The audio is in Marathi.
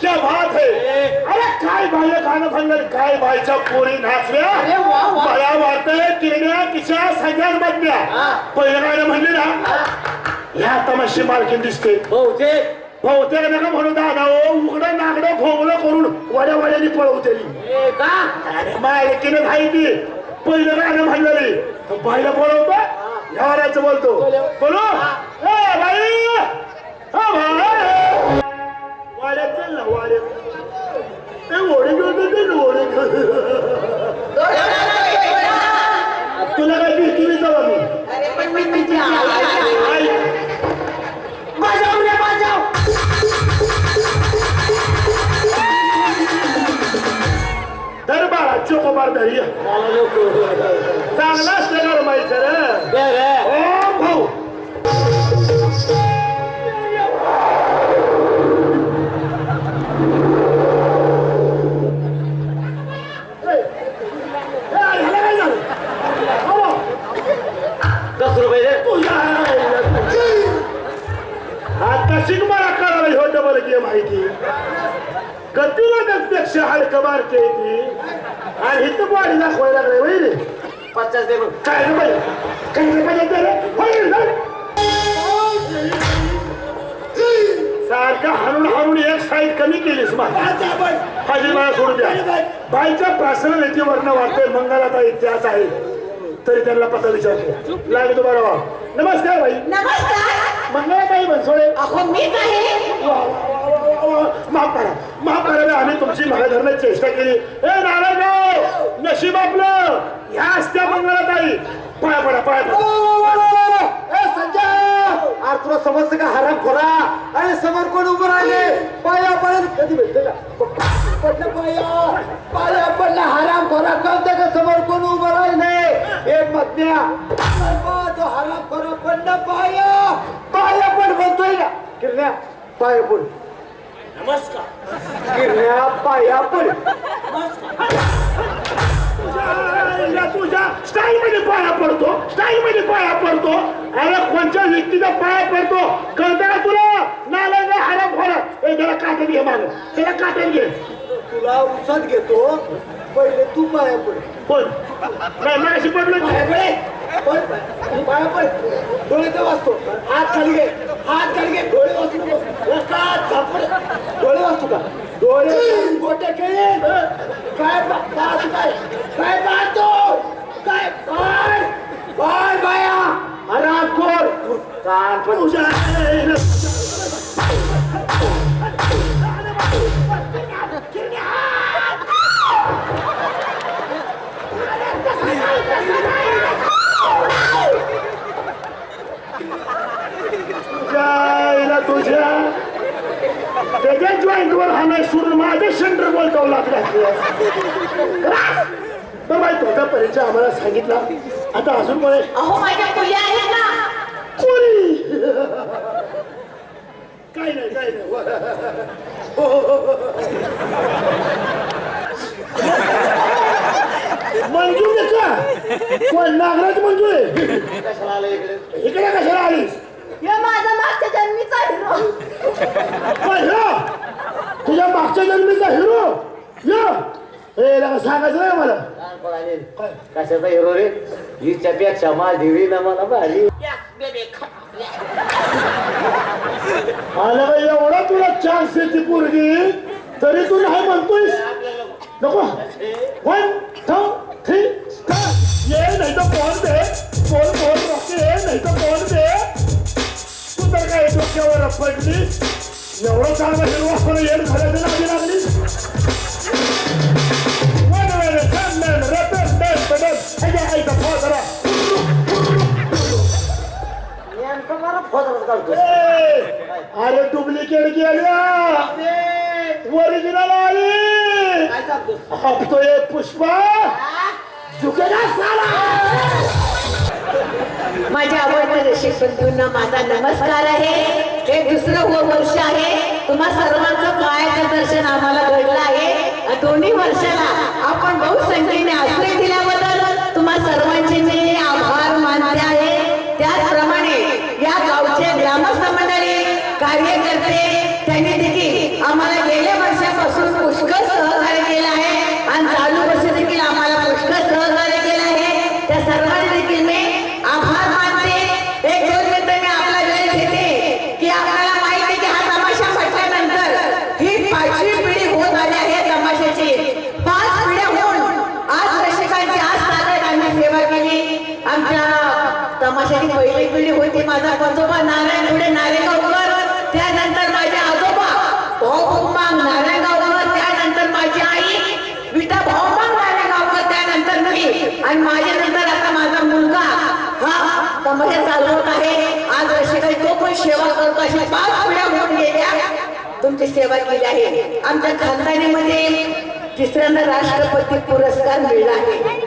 क्या बात है? अरे। काय बाय गाणं म्हणलं काय बायच्या पोरी नाचल्या. मला वाटतंय किरण्या किशा सगळ्यात बदल्या पहिलं गाणं म्हणले ना ह्या तमाशी मालकीन दिसते. बहुतेक. बहुतेक नका म्हणून दादा ओ उघडं नागडं खोबडं करून वड्या वड्यानी पळवतेली. अरे मालकीनं नाही ती पहिलं गाणं म्हणलेली. बाईला बोलवतो ह्या वरायचं बोलतो. बोलो ए बाई! हा भाई वाड्यात चल ना वाड्यात ए ओढे घेऊन दे ना ओढे घेऊन तुला काय भीती नाही जावा मी? अरे पण मी तुझी आई. आहे. ऐक. बजाव रे बजाव दरबारा चोकोबार धैर्य चांगला असलं करायला हो डबल गेम आहे ती गतीला गतीपेक्षा हलकं मारते ती. आणि इथं बॉडी दाखवायला लागले वैरे पचास दे. काय रे बाई? काय रे बाई रे? सारखा हरून हरून एक साईड कमी केलीस मला हाजी मला सोडू द्या बाईच्या पर्सनॅलिटी वरनं वाटतंय मंगलाता इतिहास आहे. तरी त्यांना पता विचारतो लागतो बरोबर नमस्कार भाई नमस्कार. मंगलाताई बनसोडे. अहो मीच आहे. माफ करा माफ करा रे, आम्ही तुमची मागे चेष्टा केली. ए नारायणराव नशीब आपलं. ह्या असत्या मंगळाताई पाया पडा पाया पडा. ए संजय अरे तुला समजतं का? हराम खोरा. अरे समोर कोण उभं राहिले? पाया पडेल. कधी भेटते का? पडलं पाया. पाया पडलं. हराम खोरा कळतं का समोर कोण उभं राहिले? मधल्या अरे तो हराम खोरा पडलं पाया. ना किरण्या पाया पड नमस्कार. किरण्या पाया पड तुझ्या स्टाईल मध्ये पाया पडतो स्टाईल मध्ये पाया पडतो. अरे कोणत्या व्यक्तीचा पाया पडतो? कळतं तुला? नाला हारा फोडा ए त्याला काट्यात घे माग. त्याला काट्यात घे तुला उसात घेतो पहिले तू पाया पड. पण नाही अशी पडलो पडे पड पाया पड डोळे तर वाचतो हात खाली घे हात खाली घे डोळे वाचू नको एका झापड. डोळे वाचतो का? डोळे. गोटे खेळे. काय पाहतो काय? काय पाहतो काय? पाय पाय बाया. आराम कर कान पण तुझ्या त्याच्या जॉईंट वर हाणाय सोडून माझ्या सेंटर बोलताव लागला. तर बाई तुझा परिचय आम्हाला सांगितला. आता अजून कोणी अहो माझ्या मुली आहेत ना. कोणी? काय नाही काय नाही. हो, हो, हो, हो. मंजू आहे का? कोण? नागराज मंजू आहे. इकडे इकडे कशाला आलीस हे माझा मागच्या जन्मीचा हिरो पहिला तुझ्या मागच्या जन्मीचा हिरो सांगायचं नाही मला? कशाचा हिरो रे? हिच्या पेक्षा माझी ना मला भारी. आला का एवढा तुला चान्स देते पोरगी तरी तू नाही म्हणतोयस. नको. वन टू थ्री ये नाही तर बॉल दे. बॉल बॉल रॉके नाही तर बॉल दे. तू तर काय डोक्यावर पडलीस? एवढं चांगला हिरवा आपण येड घालायला लागली लागली वन वेळ रतन रतन दस दस ह्याच्या आईचा फोन करा नेमकं मला फोटोच काढतो ए, अरे डुप्लिकेट गेल्या ओरिजिनल आली काय सांगतोस हप्तोय पुष्पा झुकेला साला माझ्या आवडत्या रसिक बंधूंना माझा नमस्कार आहे. हे दुसरं वर्ष आहे. तुम्हा सर्वांचं पायाचं दर्शन आम्हाला घडलं आहे. दोन्ही वर्षाला आपण बहुसंख्येने आश्रय दिल्याबद्दल तुम्हा सर्वांचे मी आभार मानले आहे. त्याचप्रमाणे या गावचे ग्रामस्थ मंडळी कार्यकर्ते माझ्यासाठी पहिली पिढी होती. माझा पंजोबा नारायण पुढे नारेगावकर त्यानंतर माझे आजोबा भाऊ मांग नारायणगावकर त्यानंतर माझी आई विटा भाऊ नारायणगावकर त्यानंतर मी. आणि माझ्यानंतर आता माझा मुलगा हा कमरे चालवत आहे. आज अशी काही तो पण सेवा करतो अशा पाच पिढ्या होऊन गेल्या. तुमची सेवा केली आहे. आमच्या खानदानीमध्ये तिसऱ्यांदा राष्ट्रपती पुरस्कार मिळला आहे.